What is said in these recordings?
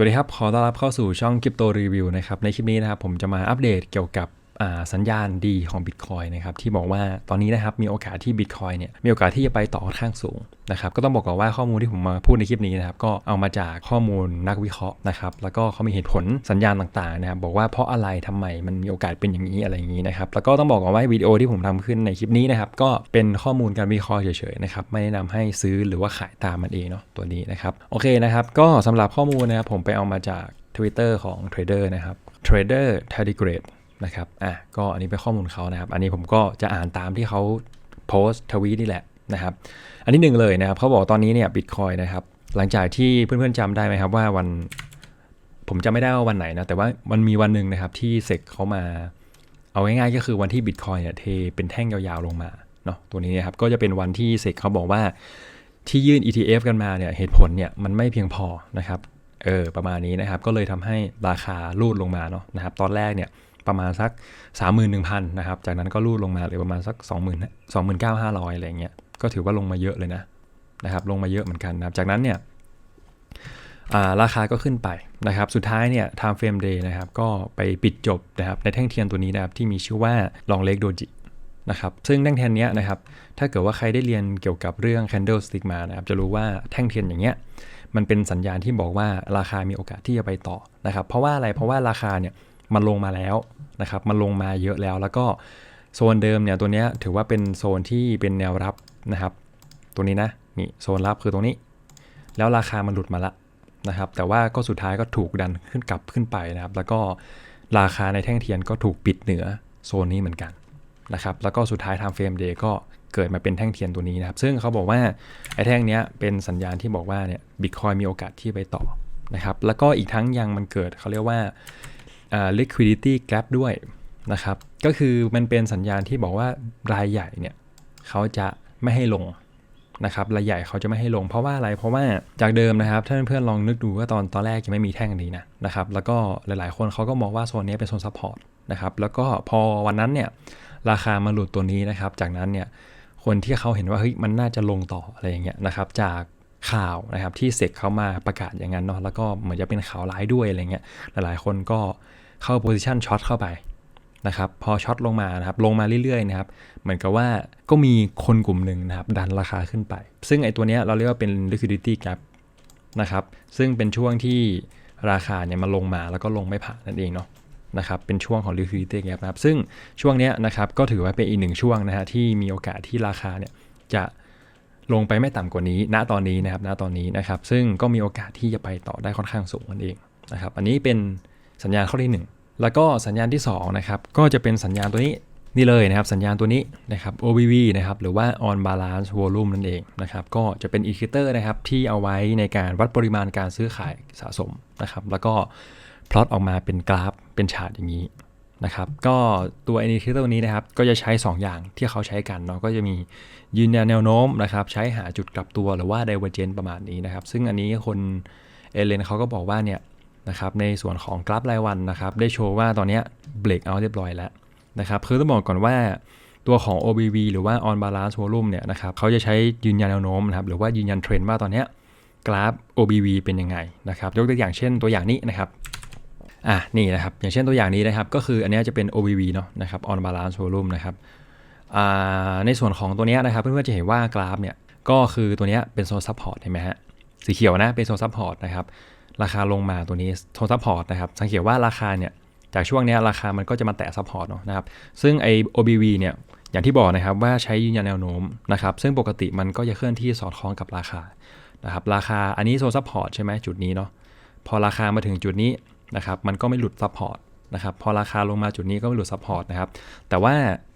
สวัสดีครับ ขอต้อนรับเข้าสู่ช่องคริปโตรีวิวนะครับ ในคลิปนี้นะครับผมจะมาอัปเดตเกี่ยวกับ สัญญาณดีของ Bitcoin นะครับที่บอกว่าตอนนี้นะครับมีโอกาสที่ Bitcoin เนี่ยมีโอกาสที่จะไปต่อข้างสูงนะครับก็ต้องบอกก่อนว่าข้อมูลที่ผมมาพูดในคลิปนี้นะครับก็เอามาจากข้อมูลนักวิเคราะห์นะครับแล้วก็เขามีเหตุผลสัญญาณต่างๆนะครับบอกว่าเพราะอะไรทำไมมันมีโอกาสเป็นอย่างนี้อะไรอย่างนี้นะครับแล้วก็ต้องบอกก่อนว่าวิดีโอที่ผมทำขึ้นในคลิปนี้นะครับก็เป็นข้อมูลการวิเคราะห์เฉยๆนะครับไม่แนะนำให้ซื้อหรือว่าขายตามมันเองเนาะตัวนี้นะครับโอเคนะครับก็สำหรับข้อมูลนะครับผมไปเอามาจาก Twitter ของ Trader นะครับ Trader Tardigrade นะครับอะก็อันนี้เป็นข้อมูลเขานะครับ อันนี้ผมก็จะอ่านตามที่เขาโพสต์ทวีตนี่แหละนะครับ อันที่หนึ่งเลยนะครับเขาบอกตอนนี้เนี่ยบิตคอยนะครับ หลังจากที่เพื่อนๆจำได้ไหมครับว่าวันผมจะไม่ได้ว่าวันไหนนะ แต่ว่ามันมีวันหนึ่งนะครับที่เซกเขามา เอาง่ายๆก็คือวันที่บิตคอยเนี่ยเทเป็นแท่งยาวๆลงมาเนาะตัวนี้นะครับก็จะเป็นวันที่เซกเขาบอกว่าที่ยื่น ETF กันมาเนี่ยเหตุผลเนี่ยมันไม่เพียงพอนะครับเออประมาณนี้นะครับก็เลยทำให้ราคาลูดลงมาเนาะนะครับตอนแรกเนี่ย ประมาณสัก 31,000นะครับ จากนั้นก็ลูดลงมาเหลือประมาณสัก 20,000 29,500อะไรเงี้ย ก็ถือว่าลงมาเยอะเลยนะนะครับ ลงมาเยอะเหมือนกันนะครับ จากนั้นเนี่ยราคาก็ขึ้นไปนะครับ สุดท้ายเนี่ย time frame day นะครับ ก็ไปปิดจบนะครับในแท่งเทียนตัวนี้นะครับที่มีชื่อว่าลองเล็กโดจินะครับ ซึ่งแท่งเทียนนี้นะครับ ถ้าเกิดว่าใครได้เรียนเกี่ยวกับเรื่อง candlestick มานะครับ จะรู้ว่าแท่งเทียนอย่างเงี้ย มันเป็นสัญญาณที่บอกว่าราคามีโอกาสที่จะไปต่อนะครับ เพราะว่าอะไร เพราะว่าราคาเนี่ย มันลงมาแล้วนะครับ มันลงมาเยอะแล้ว แล้วก็โซนเดิมเนี่ยตัวนี้ถือว่าเป็นโซนที่เป็นแนวรับนะครับ ตัวนี้นะนี่โซนรับคือตรงนี้ แล้วราคามันหลุดมาละนะครับ แต่ว่าก็สุดท้ายก็ถูกดันขึ้นกลับขึ้นไปนะครับ แล้วก็ราคาในแท่งเทียนก็ถูกปิดเหนือโซนนี้เหมือนกันนะครับ แล้วก็สุดท้ายทำเฟรมเดย์ก็เกิดมาเป็นแท่งเทียนตัวนี้นะครับ ซึ่งเขาบอกว่าไอ้แท่งนี้เป็นสัญญาณที่บอกว่าเนี่ยบิตคอยมีโอกาสที่ไปต่อนะครับ แล้วก็อีกทั้งยังมันเกิดเขาเรียกว่า liquidity gap ด้วยนะครับ ก็คือมันเป็นสัญญาณที่บอกว่ารายใหญ่เนี่ยเขาจะไม่ให้ลงนะครับรายใหญ่เขาจะไม่ให้ลงเพราะว่าอะไรเพราะว่าจากเดิมนะครับถ้าเพื่อนๆลองนึกดูว่าตอนตอนแรกจะไม่มีแท่งนี้นะนะครับแล้วก็หลายๆคนเขาก็มองว่าโซนนี้เป็นโซนซัพพอร์ตนะครับแล้วก็พอวันนั้นเนี่ยราคามาหลุดตัวนี้นะครับ จากนั้นเนี่ยคนที่เขาเห็นว่าเฮ้ยมันน่าจะลงต่ออะไรอย่างเงี้ยนะครับจากข่าวนะครับที่เสกเขามาประกาศอย่างนั้นเนาะแล้วก็เหมือนจะเป็นข่าวร้ายด้วยอะไรเงี้ยหลายๆคนก็ เข้าโพซิชันช็อตเข้าไปนะครับพอช็อตลงมานะครับลงมาเรื่อยๆนะครับเหมือนกับว่าก็มีคนกลุ่มหนึ่งนะครับดันราคาขึ้นไป ซึ่งไอ้ตัวนี้เราเรียกว่าเป็น liquidity gap นะครับซึ่งเป็นช่วงที่ราคาเนี่ยมาลงมาแล้วก็ลงไม่ผ่านนั่นเองเนาะนะครับเป็นช่วงของ liquidity gap นะครับซึ่งช่วงนี้นะครับก็ถือว่าเป็นอีกหนึ่งช่วงนะฮะที่มีโอกาสที่ราคาเนี่ยจะลงไปไม่ต่ำกว่านี้ ณตอนนี้นะครับณตอนนี้นะครับซึ่งก็มีโอกาสที่จะไปต่อได้ค่อนข้างสูงนั่นเองนะครับอันนี้เป็น สัญญาณข้อที่ 1 แล้วก็สัญญาณที่2นะครับก็จะเป็นสัญญาณตัวนี้นี่เลยนะครับสัญญาณตัวนี้นะครับ OBV นะครับหรือว่า on balance volume นั่นเองนะครับก็จะเป็นอินดิเคเตอร์นะครับที่เอาไว้ในการวัดปริมาณการซื้อขายสะสมนะครับแล้วก็พลอตออกมาเป็นกราฟเป็นชาร์ตอย่างนี้นะครับก็ตัวอินดิเคเตอร์นี้นะครับก็จะใช้ 2 อย่างที่เขาใช้กันเนาะก็จะมียืนยันแนวโน้มนะครับใช้หาจุดกลับตัวหรือว่า divergence ประมาณนี้นะครับซึ่งอันนี้คนเอเลนเขาก็บอกว่าเนี่ย นะครับในส่วนของกราฟรายวันนะครับได้โชว์ว่าตอนนี้เบรกเอาเรียบร้อยแล้วนะครับคือต้องบอกก่อนว่าตัวของ OBV หรือว่า on balance volume เนี่ยนะครับเขาจะใช้ยืนยันแนวโน้มนะครับหรือว่ายืนยันเทรนด์ว่าตอนนี้กราฟ OBV เป็นยังไงนะครับยกตัวอย่างเช่นตัวอย่างนี้นะครับอะนี่นะครับอย่างเช่นตัวอย่างนี้นะครับก็คืออันนี้จะเป็น OBV เนาะนะครับ on balance volume นะครับในส่วนของตัวนี้นะครับเพื่อนๆจะเห็นว่ากราฟเนี่ยก็คือตัวนี้เป็นโซนซัพพอร์ตเห็นไหมฮะสีเขียวนะเป็นโซนซัพพอร์ตนะครับ ราคาลงมาตัวนี้โซนซัพพอร์ตนะครับ สังเกตว่าราคาเนี่ยจากช่วงนี้ราคามันก็จะมาแตะซัพพอร์ตเนาะนะครับ ซึ่งไอ OBV เนี่ยอย่างที่บอกนะครับว่าใช้ยืนยันแนวโน้มนะครับ ซึ่งปกติมันก็จะเคลื่อนที่สอดคล้องกับราคานะครับ ราคาอันนี้โซนซัพพอร์ตใช่ไหมจุดนี้เนาะพอราคามาถึงจุดนี้นะครับ มันก็ไม่หลุดซัพพอร์ตนะครับ พอราคาลงมาจุดนี้ก็ไม่หลุดซัพพอร์ตนะครับ แต่ว่า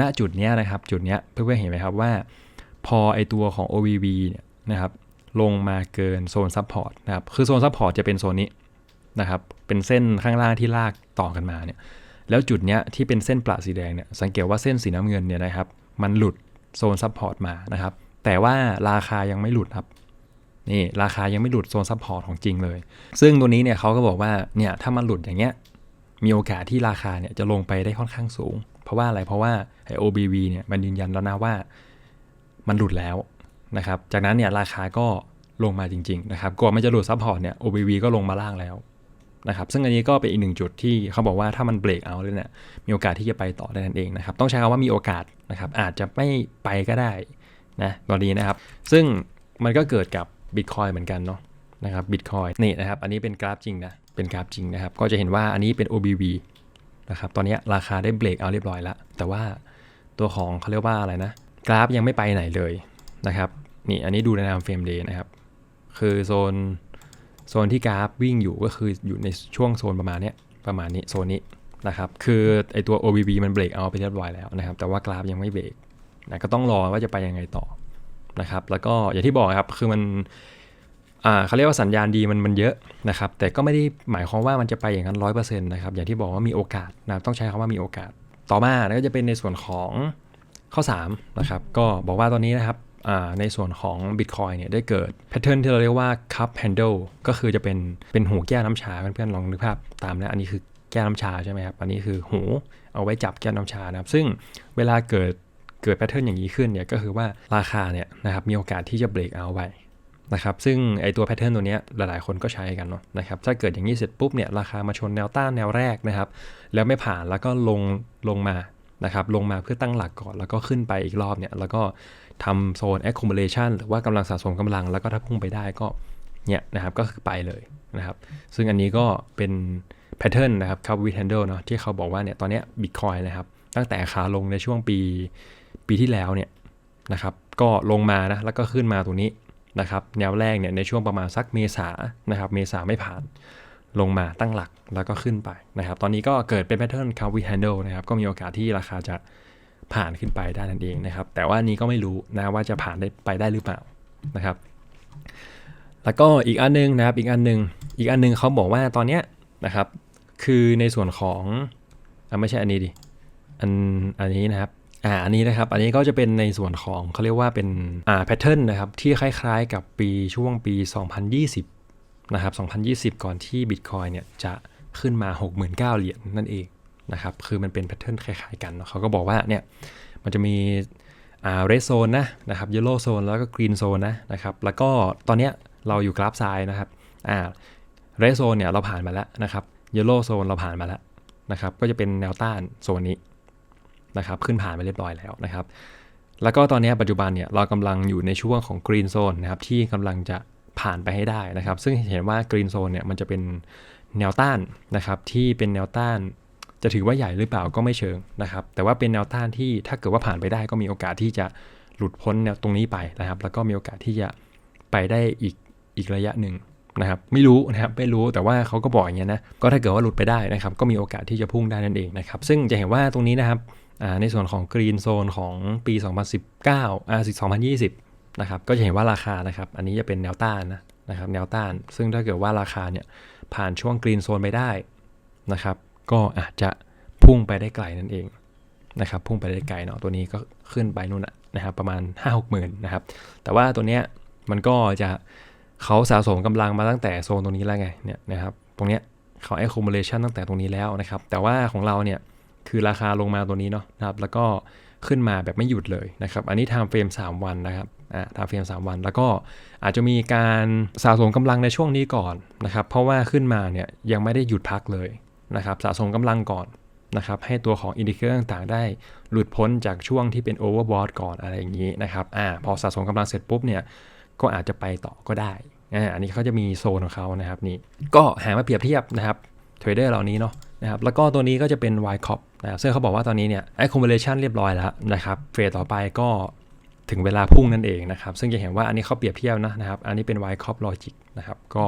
ณจุดนี้นะครับ จุดนี้เพื่อนๆเห็นไหมครับว่า พอไอตัวของ OVV เนี่ยนะครับ ลงมาเกินโซนซัพพอร์ตนะครับ คือโซนซัพพอร์ตจะเป็นโซนนี้นะครับ เป็นเส้นข้างล่างที่ลากต่อกันมาเนี่ย แล้วจุดเนี้ยที่เป็นเส้นปลาสีแดงเนี่ย สังเกตว่าเส้นสีน้ำเงินเนี่ยนะครับ มันหลุดโซนซัพพอร์ตมานะครับ แต่ว่าราคายังไม่หลุดครับ นี่ราคายังไม่หลุดโซนซัพพอร์ตของจริงเลย ซึ่งตัวนี้เนี่ยเขาก็บอกว่า เนี่ยถ้ามันหลุดอย่างเงี้ย มีโอกาสที่ราคาเนี่ยจะลงไปได้ค่อนข้างสูง เพราะว่าอะไร เพราะว่าไอ OBV เนี่ยมันยืนยันแล้วนะว่า มันหลุดแล้ว นะครับ จากนั้นเนี่ยราคาก็ลงมาจริง ๆ นะครับก่อนมันจะหลุดซัพพอร์ตเนี่ย OBV ก็ลงมาล่างแล้วนะครับ ซึ่งอันนี้ก็เป็นอีกหนึ่งจุดที่เขาบอกว่าถ้ามันเบรกเอาเลยเนี่ย มีโอกาสที่จะไปต่อได้นั่นเองนะครับ ต้องใช้คำว่ามีโอกาสนะครับ อาจจะไม่ไปก็ได้นะตอนนี้นะครับ ซึ่งมันก็เกิดกับ Bitcoin เหมือนกันเนาะนะครับบิตคอยนี่นะครับ อันนี้เป็นกราฟจริงนะ เป็นกราฟจริงนะครับ ก็จะเห็นว่าอันนี้เป็น OBV นะครับ ตอนนี้ราคาได้เบรกเอาเรียบร้อยแล้ว แต่ว่าตัวของเขาเรียกว่าอะไรนะ กราฟยังไม่ไปไหนเลยนะครับ นี่อันนี้ดูในนามเฟรมเดย์นะครับ คือโซนโซนที่กราฟวิ่งอยู่ก็คืออยู่ในช่วงโซนประมาณนี้ประมาณนี้โซนนี้นะครับ คือไอตัว OBV มันเบรกเอาไปเรียบร้อยแล้วนะครับ แต่ว่ากราฟยังไม่เบรกนะก็ต้องรอว่าจะไปยังไงต่อนะครับ แล้วก็อย่างที่บอกครับ คือมันอ่าเขาเรียกว่าสัญญาณดีมันมันเยอะนะครับ แต่ก็ไม่ได้หมายความว่ามันจะไปอย่างนั้นร้อยเปอร์เซ็นต์นะครับ อย่างที่บอกว่ามีโอกาสนะต้องใช้คำว่ามีโอกาส ต่อมาก็จะเป็นในส่วนของข้อ3นะครับ ก็บอกว่าตอนนี้นะครับ ในส่วนของ Bitcoin เนี่ยได้เกิดแพทเทิร์นที่เราเรียกว่า cup handle ก็คือจะเป็นเป็นหูแก้วน้ำชาเพื่อนๆลองนึกภาพตามนะอันนี้คือแก้วน้ำชาใช่ไหมครับอันนี้คือหูเอาไว้จับแก้วน้ำชานะครับ ซึ่งเวลาเกิดเกิดแพทเทิร์นอย่างนี้ขึ้นเนี่ยก็คือว่าราคาเนี่ยนะครับมีโอกาสที่จะเบรกเอาไว้นะครับซึ่งไอตัวแพทเทิร์นตัวนี้หลายๆคนก็ใช้กันเนาะนะครับถ้าเกิดอย่างนี้เสร็จปุ๊บเนี่ยราคามาชนแนวต้านแนวแรกนะครับแล้วไม่ผ่านแล้วก็ลงลงมา นะครับลงมาเพื่อตั้งหลักก่อนแล้วก็ขึ้นไปอีกรอบเนี่ยแล้วก็ทำโซน accumulation หรือว่ากำลังสะสมกำลังแล้วก็ถ้าพุ่งไปได้ก็เนี่ยนะครับก็คือไปเลยนะครับซึ่งอันนี้ก็เป็นแพทเทิร์นนะครับคาร์วิทแฮนเดิลเนาะที่เขาบอกว่าเนี่ยตอนนี้บิตคอยนะครับตั้งแต่ขาลงในช่วงปีปีที่แล้วเนี่ยนะครับก็ลงมานะแล้วก็ขึ้นมาตรงนี้นะครับแนวแรกเนี่ยในช่วงประมาณสักเมษานะครับเมษาไม่ผ่าน ลงมาตั้งหลักแล้วก็ขึ้นไปนะครับ ตอนนี้ก็เกิดเป็นแพทเทิร์นคาร์วิทแฮนเดิลนะครับก็มีโอกาสที่ราคาจะผ่านขึ้นไปได้นั่นเองนะครับ แต่ว่านี้ก็ไม่รู้นะว่าจะผ่านได้ไปได้หรือเปล่านะครับ แล้วก็อีกอันนึงนะครับ อีกอันนึง อีกอันนึงเขาบอกว่าตอนเนี้ยนะครับ คือในส่วนของอไม่ใช่อันนี้ดิอันอันนี้นะครับอ่าอันนี้นะครับ อันนี้ก็จะเป็นในส่วนของเขาเรียกว่าเป็นอ่าแพทเทิร์นนะครับ ที่คล้ายๆกับปีช่วงปี 2020 นะครับ2020 ก่อนที่ Bitcoin เนี่ยจะขึ้นมา 69,000เหรียญนั่นเองนะครับคือมันเป็นแพทเทิร์นคล้ายๆกันเขาก็บอกว่าเนี่ยมันจะมีอ่าเรดโซนนะนะครับเยลโล่โซนแล้วก็กรีนโซนนะนะครับแล้วก็ตอนเนี้ยเราอยู่กราฟซ้ายนะครับอ่าเรดโซนเนี่ยเราผ่านมาแล้วนะครับเยลโล่โซนเราผ่านมาแล้วนะครับก็จะเป็นแนวต้านโซนนี้นะครับขึ้นผ่านไปเรียบร้อยแล้วนะครับแล้วก็ตอนนี้ปัจจุบันเนี่ยเรากำลังอยู่ในช่วงของกรีนโซนนะครับที่กำลังจะ ผ่านไปให้ได้นะครับ ซึ่งเห็นว่ากรีนโซนเนี่ยมันจะเป็นแนวต้านนะครับที่เป็นแนวต้านจะถือว่าใหญ่หรือเปล่าก็ไม่เชิงนะครับ แต่ว่าเป็นแนวต้านที่ถ้าเกิดว่าผ่านไปได้ก็มีโอกาสที่จะหลุดพ้นแนวตรงนี้ไปนะครับ แล้วก็มีโอกาสที่จะไปได้อีกอีกระยะหนึ่งนะครับ ไม่รู้นะครับไม่รู้แต่ว่าเขาก็บอกอย่างเงี้ยนะก็ถ้าเกิดว่าหลุดไปได้นะครับ ก็มีโอกาสที่จะพุ่งได้นั่นเองนะครับ ซึ่งจะเห็นว่าตรงนี้นะครับในส่วนของกรีนโซนของปี 2019อ่า2020 นะครับก็จะเห็นว่าราคานะครับ อันนี้จะเป็นแนวต้านนะนะครับแนวต้าน ซึ่งถ้าเกิดว่าราคาเนี่ยผ่านช่วงกรีนโซนไปได้นะครับ ก็อาจจะพุ่งไปได้ไกลนั่นเองนะครับ พุ่งไปได้ไกลเนาะตัวนี้ก็ขึ้นไปนู่นนะครับประมาณ 5 6หมื่นนะครับ แต่ว่าตัวเนี้ยมันก็จะเขาสะสมกำลังมาตั้งแต่โซนตรงนี้แล้วไงเนี่ยนะครับ ตรงเนี้ยเขา accumulation ตั้งแต่ตรงนี้แล้วนะครับ แต่ว่าของเราเนี่ยคือราคาลงมาตัวนี้เนาะนะครับ แล้วก็ ขึ้นมาแบบไม่หยุดเลยนะครับ อันนี้ทำเฟรม3 วันนะครับอ่าทำเฟรม3วัน แล้วก็อาจจะมีการสะสมกำลังในช่วงนี้ก่อนนะครับ เพราะว่าขึ้นมาเนี่ยยังไม่ได้หยุดพักเลยนะครับ สะสมกำลังก่อนนะครับ ให้ตัวของอินดิเคเตอร์ต่างๆ ได้หลุดพ้นจากช่วงที่เป็นโอเวอร์บอทก่อนอะไรอย่างนี้นะครับอ่าพอสะสมกำลังเสร็จปุ๊บเนี่ยก็อาจจะไปต่อก็ได้อันนี้เขาจะมีโซนของเขานะครับนี่ก็หามาเปรียบเทียบนะครับเทรดเดอร์เหล่านี้เนาะ นะครับแล้วก็ตัวนี้ก็จะเป็น Y c o p นะครับซึ่งเขาบอกว่าตอนนี้เนี่ย accumulation เรียบร้อยแล้วนะครับเฟสต่อไปก็ถึงเวลาพุ่งนั่นเองนะครับ ซึ่งจะเห็นว่าอันนี้เขาเปรียบเทียบนะนะครับ อันนี้เป็น Y c o p logic นะครับก็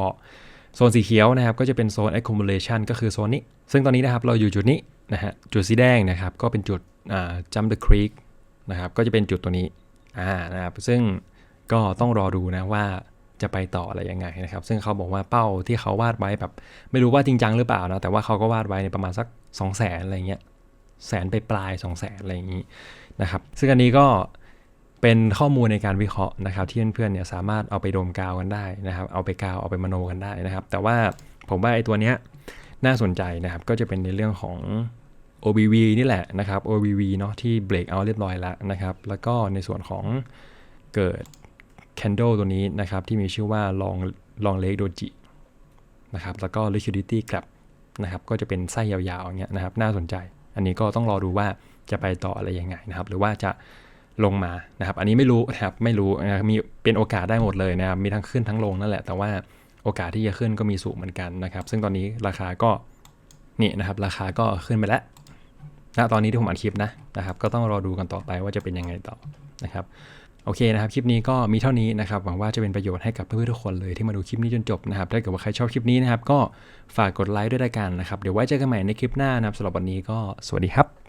โซนสีเขียวนะครับก็จะเป็นโซน accumulation ก็คือโซนนี้ ซึ่งตอนนี้นะครับเราอยู่จุดนี้นะฮะจุดสีแดงนะครับก็เป็นจุดอ่า jump the creek นะครับก็จะเป็นจุดตัวนี้อ่านะครับซึ่งก็ต้องรอดูนะว่า จะไปต่ออะไรยังไงนะครับ ซึ่งเขาบอกว่าเป้าที่เขาวาดไว้แบบ ไม่รู้ว่าจริงจังหรือเปล่านะ แต่ว่าเขาก็วาดไว้ในประมาณสัก 2 0 0แสนอะไรเงี้ยแสนไปปลาย 2 0 0แสนอะไรอย่างนี้นะครับ ซึ่งอันนี้ก็เป็นข้อมูลในการวิเคราะห์นะครับ ที่เพื่อนๆเนี่ยสามารถเอาไปดมกาวกันได้นะครับ เอาไปกาวเอาไปมโนกันได้นะครับ แต่ว่าผมว่าไอ้ตัวเนี้ยน่าสนใจนะครับ ก็จะเป็นในเรื่องของ OBV นี่แหละนะครับ OBV เนาะที่เบรกเอาเรียบร้อยแล้วนะครับ แล้วก็ในส่วนของเกิด candle ตัวนี้นะครับที่มีชื่อว่า long long leg doji นะครับแล้วก็ liquidity gap นะครับก็จะเป็นไส้ยาวๆอย่างเงี้ยนะครับน่าสนใจ อันนี้ก็ต้องรอดูว่าจะไปต่ออะไรยังไงนะครับหรือว่าจะลงมานะครับอันนี้ไม่รู้นะครับไม่รู้นะมีเป็นโอกาสได้หมดเลยนะครับมีทั้งขึ้นทั้งลงนั่นแหละ แต่ว่าโอกาสที่จะขึ้นก็มีสูงเหมือนกันนะครับ ซึ่งตอนนี้ราคาก็นี่นะครับราคาก็ขึ้นไปแล้วณตอนนี้ที่ผมอัดคลิปนะนะครับ ก็ต้องรอดูกันต่อไปว่าจะเป็นยังไงต่อนะครับ โอเคนะครับ คลิปนี้ก็มีเท่านี้นะครับ หวังว่าจะเป็นประโยชน์ให้กับเพื่อนๆทุกคนเลยที่มาดูคลิปนี้จนจบนะครับ ถ้าเกิดว่าใครชอบคลิปนี้นะครับ ก็ฝากกดไลค์ด้วยละกันนะครับ เดี๋ยวไว้เจอกันใหม่ในคลิปหน้านะครับสำหรับวันนี้ก็สวัสดีครับ